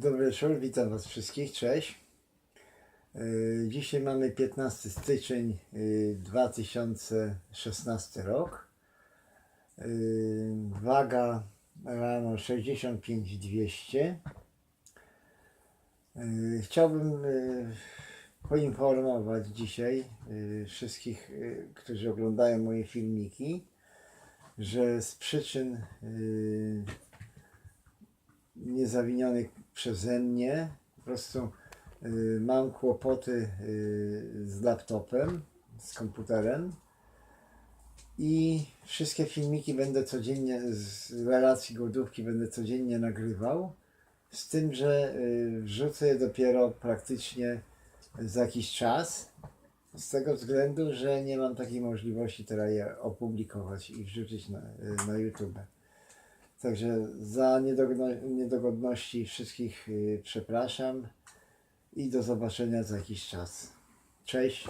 Dobry wieczór, witam Was wszystkich, cześć. Y, Dzisiaj mamy 15 styczeń y, 2016 rok. Y, Waga rano 65200. Y, Chciałbym poinformować dzisiaj wszystkich, którzy oglądają moje filmiki, że z przyczyn niezawinionych przeze mnie. Po prostu y, mam kłopoty y, z laptopem, z komputerem i wszystkie filmiki będę codziennie, z relacji głodówki będę codziennie nagrywał. Z tym, że y, wrzucę je dopiero praktycznie za jakiś czas. Z tego względu, że nie mam takiej możliwości teraz je opublikować i wrzucić na, y, na YouTube. Także za niedogodności wszystkich y, przepraszam i do zobaczenia za jakiś czas. Cześć.